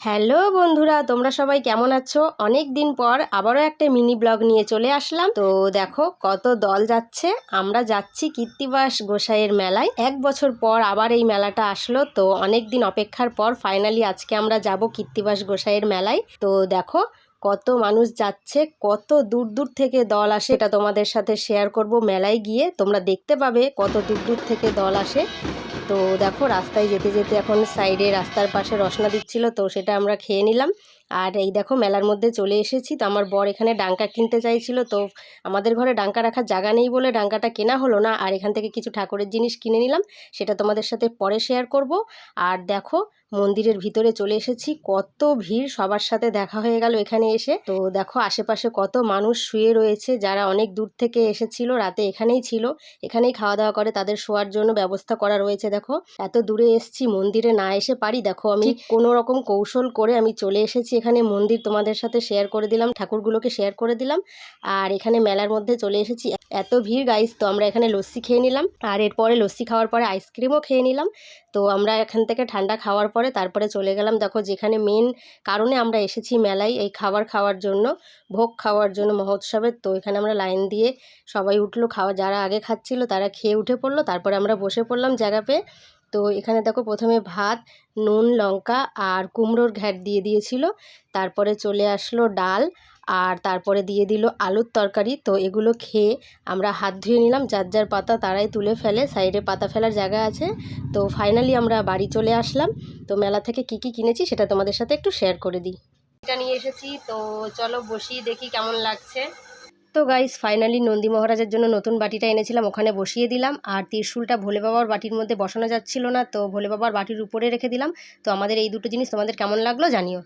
Hello বন্ধুরা, তোমরা সবাই কেমন আছো? অনেক দিন পর আবারও একটা মিনি ব্লগ নিয়ে চলে আসলাম। তো দেখো কত দল যাচ্ছে। আমরা যাচ্ছি কীর্তিবাস গোসাইয়ের মেলায়। এক বছর পর আবার এই মেলাটা আসলো। তো অনেক দিন অপেক্ষার পর ফাইনালি আজকে আমরা যাব কীর্তিবাস গোসাইয়ের মেলায়। তো দেখো কত মানুষ যাচ্ছে, কত দূর দূর থেকে দল আসে এটা তোমাদের সাথে শেয়ার করব মেলায় গিয়ে। তোমরা দেখতে পাবে কত দূর দূর থেকে দল আসে। তো দেখো রাস্তায় যেতে যেতে এখন সাইডে রাস্তার পাশে রসনা দিচ্ছিল, তো সেটা আমরা খেয়ে নিলাম। আর এই দেখো মেলার মধ্যে চলে এসেছি। তো আমার বর এখানে ডাঙ্কা কিনতে চাইছিল। তো আমাদের ঘরে ডাঙ্কা রাখার জায়গা নেই বলে ডাঙ্কাটা কেনা হলো না। আর এখান থেকে কিছু ঠাকুরের জিনিস কিনে নিলাম। সেটা তোমাদের সাথে পরে শেয়ার করব। আর দেখো মন্দিরের ভিতরে চলে এসেছি। কত ভিড়! সবার সাথে দেখা হয়ে গেল এখানে এসে। তো দেখো আশেপাশে কত মানুষ শুয়ে রয়েছে। যারা অনেক দূর থেকে এসেছিল রাতে এখানেই ছিল। এখানেই খাওয়া দাওয়া করে তাদের শোয়ার জন্য ব্যবস্থা করা রয়েছে। দেখো এত দূরে এসছি মন্দিরে না এসে পারি। দেখো আমি কোনো রকম কৌশল করে আমি চলে এসেছি এখানে মন্দির তোমাদের সাথে শেয়ার করে দিলাম, ঠাকুরগুলোকে শেয়ার করে দিলাম। আর এখানে মেলার মধ্যে চলে এসেছি। এত ভিড় গাইস তো আমরা এখানে লস্যি খেয়ে নিলাম। আর এরপরে লস্যি খাওয়ার পরে আইসক্রিমও খেয়ে নিলাম। তো আমরা এখান থেকে ঠান্ডা খাওয়ার পরে তারপরে চলে গেলাম। দেখো, যেখানে মেন কারণে আমরা এসেছি মেলায়, এই খাবার খাওয়ার জন্য, ভোগ খাওয়ার জন্য মহোৎসবের তো এখানে আমরা লাইন দিয়ে সবাই উঠল, খাওয়া, যারা আগে খাচ্ছিল তারা খেয়ে উঠে পড়ল। তারপরে আমরা বসে পড়লাম জায়গা পেয়ে। তো এখানে দেখো প্রথমে ভাত, নুন, লঙ্কা আর কুমড়োর ঘ্যাট দিয়ে দিয়েছিল। তারপরে চলে আসলো ডাল আর তারপরে দিয়ে দিল আলুর তরকারি। তো এগুলো খেয়ে আমরা হাত ধুয়ে নিলাম। যার যার পাতা তারাই তুলে ফেলে। সাইডে পাতা ফেলার জায়গা আছে। তো ফাইনালি আমরা বাড়ি চলে আসলাম। তো মেলা থেকে কি কি কিনেছি সেটা তোমাদের সাথে একটু শেয়ার করে দিই। এটা নিয়ে এসেছি। তো চলো বসি দেখি কেমন লাগছে। তো গাইস ফাইনালি নন্দী মহারাজের জন্য নতুন বাটিটা এনেছিলাম, ওখানে বসিয়ে দিলাম। আর ত্রিশুলটা ভোলে বাবার বাটির মধ্যে বসানো যাচ্ছিল না, তো ভোলে বাবার বাটির উপরে রেখে দিলাম। তো আমাদের এই দুটো জিনিস তোমাদের কেমন লাগল জানিও।